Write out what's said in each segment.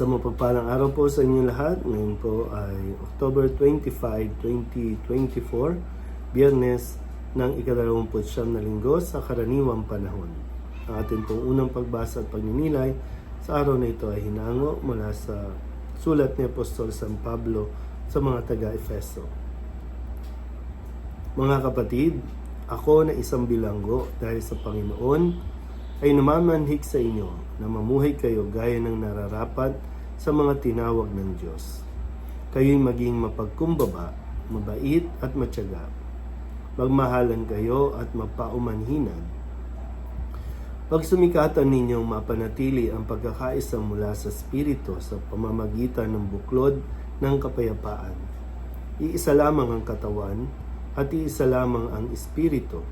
Sa mapagpalang araw po sa inyo lahat, ngayon po ay October 25, 2024, Biyernes ng ikadalawamput siyam na linggo sa karaniwang panahon. Ang ating pong unang pagbasa at pagninilay sa araw na ito ay hinango mula sa sulat ni Apostol San Pablo sa mga taga-Efeso. Mga kapatid, ako na isang bilanggo dahil sa Panginoon ay namamanhik sa inyo na mamuhay kayo gaya ng nararapat sa mga tinawag ng Diyos. Kayo'y maging mapagkumbaba, mabait at matyaga. Magmahalan kayo at magpaumanhinan. Pagsumikatan ninyong mapanatili ang pagkakaisa mula sa Espiritu sa pamamagitan ng buklod ng kapayapaan. Iisa lamang ang katawan at iisa lamang ang Espiritu.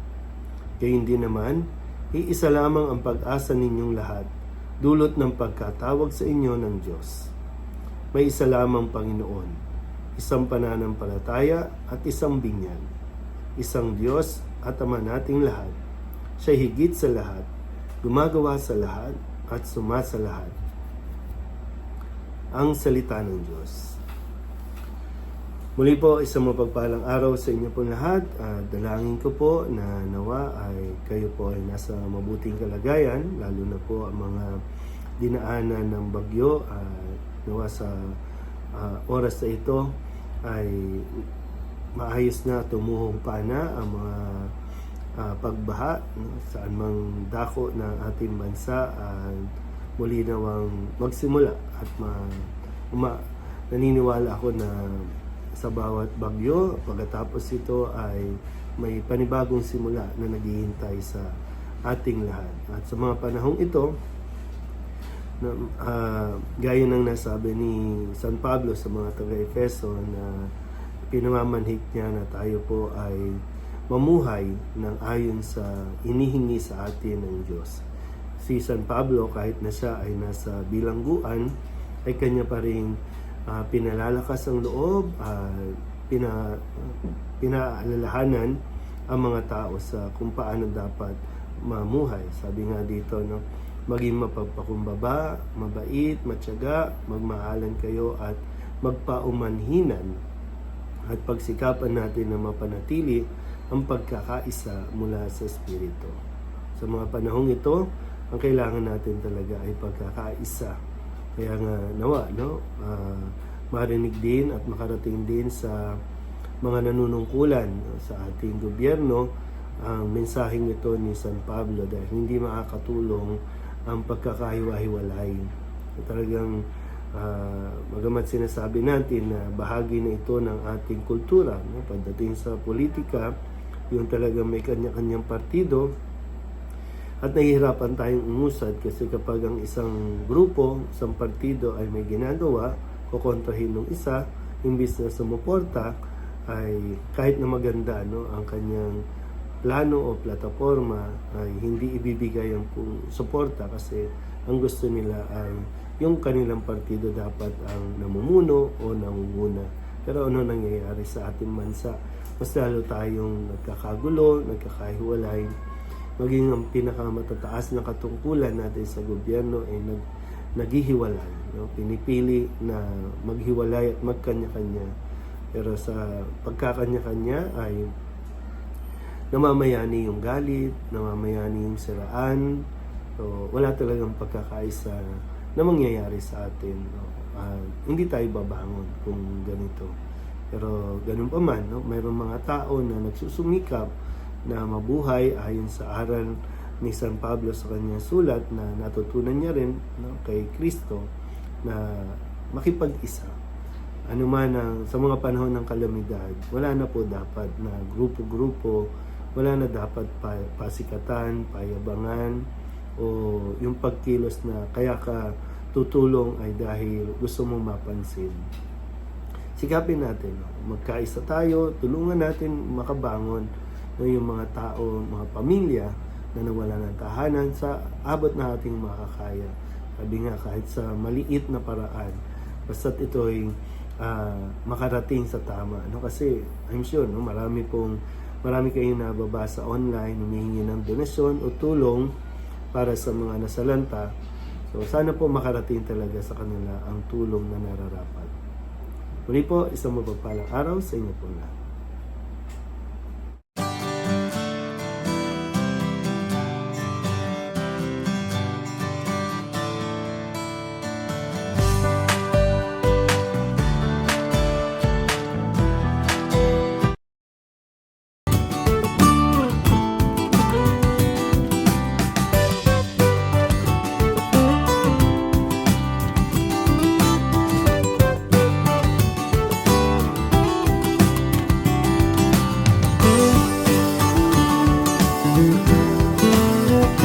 Gayun din naman, iisa lamang ang pag-asa ninyong lahat, dulot ng pagkatawag sa inyo ng Diyos. May isa lamang Panginoon, isang pananampalataya at isang binyan, isang Diyos at Ama nating lahat. Siya higit sa lahat, gumagawa sa lahat at sumasa lahat. Ang salita ng Diyos. Muli po, isang mapagpalang araw sa inyo pong lahat. Uh, dalangin ko po na nawa ay kayo po ay nasa mabuting kalagayan, lalo na po ang mga dinaanan ng bagyo. Uh, nawa sa uh, oras na ito ay maayos na tumuhong pana ang mga uh, pagbaha no, saan mang dako ng ating bansa at muli nawang magsimula at ma, uma, naniniwala ako na sa bawat bagyo. Pagkatapos ito ay may panibagong simula na naghihintay sa ating lahat. At sa mga panahong ito, na, uh, gaya ng nasabi ni San Pablo sa mga taga-Efeso na pinamamanhik niya na tayo po ay mamuhay ng ayon sa inihingi sa atin ng Diyos. Si San Pablo kahit na siya ay nasa bilangguan ay kanya pa rin uh, pinalalakas ang loob, uh, pina, pinaalalahanan ang mga tao sa kung paano dapat mamuhay. Sabi nga dito, no, maging mapagpakumbaba, mabait, matyaga, magmahalan kayo at magpaumanhinan at pagsikapan natin na mapanatili ang pagkakaisa mula sa Espiritu. Sa mga panahong ito, ang kailangan natin talaga ay pagkakaisa kaya nga nawa, no? Uh, marinig din at makarating din sa mga nanunungkulan sa ating gobyerno ang mensaheng ito ni San Pablo dahil hindi makakatulong ang pagkakahiwa-hiwalay. Talagang uh, magamat sinasabi natin na bahagi na ito ng ating kultura. No? Pagdating sa politika, yung talagang may kanya-kanyang partido, at nahihirapan tayong umusad kasi kapag ang isang grupo, isang partido ay may ginagawa, kukontrahin ng isa, imbis na sumuporta, ay kahit na maganda no, ang kanyang plano o plataforma ay hindi ibibigay ang suporta kasi ang gusto nila ay yung kanilang partido dapat ang namumuno o namumuna. Pero ano nangyayari sa ating bansa? Mas lalo tayong nagkakagulo, nagkakahiwalay, maging ang pinakamatataas na katungkulan natin sa gobyerno ay nag, naghihiwalay. No? Pinipili na maghiwalay at magkanya-kanya. Pero sa pagkakanya-kanya ay namamayani yung galit, namamayani yung siraan. So, wala talagang pagkakaisa na mangyayari sa atin. No? Uh, hindi tayo babangon kung ganito. Pero ganun pa man, no? mayroong mga tao na nagsusumikap na mabuhay ayon sa aral ni San Pablo sa kanyang sulat na natutunan niya rin no, kay Kristo na makipag-isa. Ano man ang, sa mga panahon ng kalamidad, wala na po dapat na grupo-grupo, wala na dapat pa, pasikatan, payabangan, o yung pagkilos na kaya ka tutulong ay dahil gusto mong mapansin. Sikapin natin, magkaisa tayo, tulungan natin makabangon no, yung mga tao, mga pamilya na nawala ng tahanan sa abot na ating makakaya. Sabi nga kahit sa maliit na paraan, basta't ito ay uh, makarating sa tama. No? Kasi I'm sure no, marami pong marami kayong nababasa online, humihingi ng donasyon o tulong para sa mga nasalanta So sana po makarating talaga sa kanila ang tulong na nararapat. Muli po, isang mapagpalang araw sa inyo po lahat.